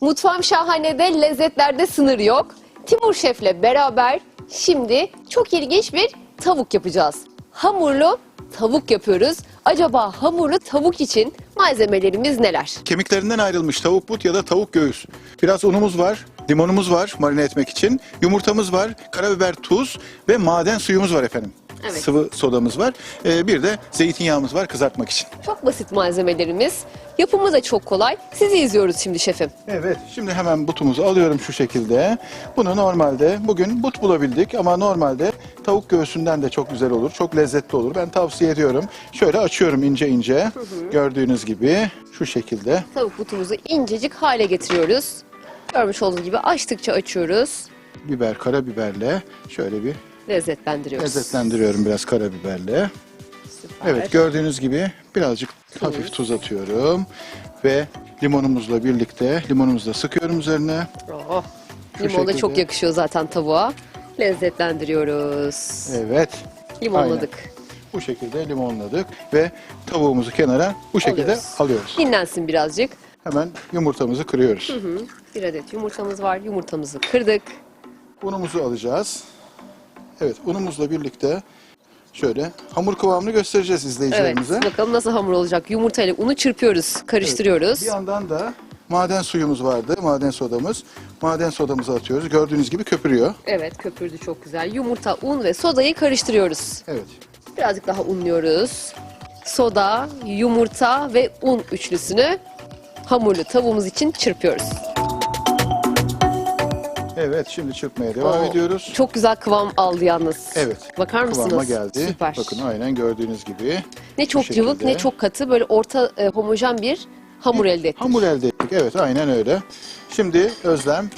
Mutfağım şahanede, lezzetlerde sınır yok. Timur Şef'le beraber şimdi çok ilginç bir tavuk yapacağız. Hamurlu tavuk yapıyoruz. Acaba hamurlu tavuk için malzemelerimiz neler? Kemiklerinden ayrılmış tavuk but ya da tavuk göğüs. Biraz unumuz var, limonumuz var marine etmek için. Yumurtamız var, karabiber, tuz ve maden suyumuz var efendim. Evet. Sıvı sodamız var. Ee, bir de zeytinyağımız var kızartmak için. Çok basit malzemelerimiz. Yapımı da çok kolay. Sizi izliyoruz şimdi şefim. Evet, şimdi hemen butumuzu alıyorum şu şekilde. Bunu normalde bugün but bulabildik ama normalde tavuk göğsünden de çok güzel olur, çok lezzetli olur. Ben tavsiye ediyorum. Şöyle açıyorum ince ince. Gördüğünüz gibi şu şekilde. Tavuk butumuzu incecik hale getiriyoruz. Görmüş olduğunuz gibi açtıkça açıyoruz. Biber, karabiberle şöyle bir Lezzetlendiriyoruz. lezzetlendiriyorum biraz karabiberle. Süper. Evet gördüğünüz gibi birazcık hafif tuz atıyorum ve limonumuzla birlikte limonumuzu da sıkıyorum üzerine. Oh. Şu Limon da şekilde. çok yakışıyor zaten tavuğa. Lezzetlendiriyoruz. Evet. Limonladık. Bu şekilde limonladık ve tavuğumuzu kenara bu şekilde Alıyoruz. alıyoruz. Dinlensin birazcık. Hemen yumurtamızı kırıyoruz. Hı, Bir adet yumurtamız var. Yumurtamızı kırdık. Unumuzu alacağız. Evet unumuzla birlikte şöyle hamur kıvamını göstereceğiz Evet. izleyicilerimize. Bakalım nasıl hamur olacak. Yumurtayla unu çırpıyoruz. Karıştırıyoruz. Bir yandan da maden suyumuz vardı, maden sodamız. Maden sodamızı atıyoruz. Gördüğünüz gibi köpürüyor. Evet köpürdü çok güzel. Yumurta, un ve sodayı karıştırıyoruz. Evet. Birazcık daha unluyoruz. Soda, yumurta ve un üçlüsünü hamurlu tavuğumuz için çırpıyoruz. Evet, şimdi çırpmaya devam Oo, ediyoruz. Çok güzel kıvam aldı yalnız. Evet. Bakar mısınız? Kıvama geldi. Süper. Bakın aynen gördüğünüz gibi. ne çok cıvık ne çok katı böyle orta e, homojen bir hamur elde ettik. Hamur elde ettik. Evet, aynen öyle. Şimdi Özlem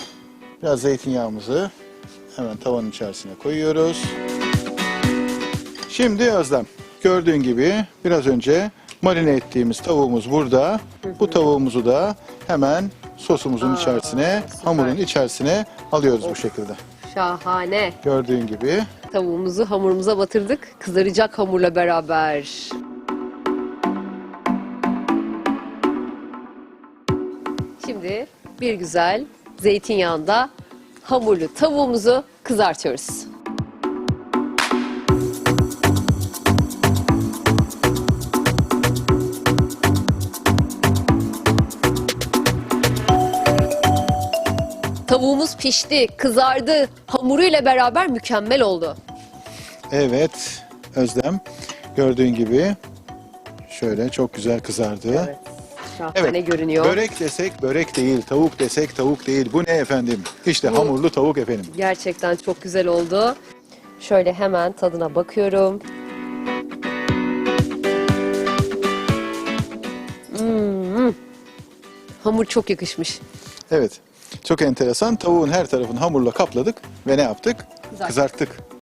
biraz zeytinyağımızı hemen tavanın içerisine koyuyoruz. Şimdi Özlem gördüğün gibi biraz önce marine ettiğimiz tavuğumuz burada. Bu tavuğumuzu da hemen sosumuzun içerisine, süper. hamurun içerisine alıyoruz bu şekilde. Şahane. Gördüğün gibi Tavuğumuzu hamurumuza batırdık. Kızaracak hamurla beraber. Şimdi bir güzel zeytinyağında hamurlu tavuğumuzu kızartıyoruz. Tavuğumuz pişti, kızardı. Hamuruyla beraber mükemmel oldu. Evet Özlem gördüğün gibi şöyle çok güzel kızardı. Şahane görünüyor. Börek desek börek değil, tavuk desek tavuk değil. Bu ne efendim? İşte Bu- hamurlu tavuk efendim. Gerçekten çok güzel oldu. Şöyle hemen tadına bakıyorum. Hmm. Hamur çok yakışmış. Evet. Çok enteresan. Tavuğun her tarafını hamurla kapladık ve ne yaptık? Kızarttık. Kızarttık.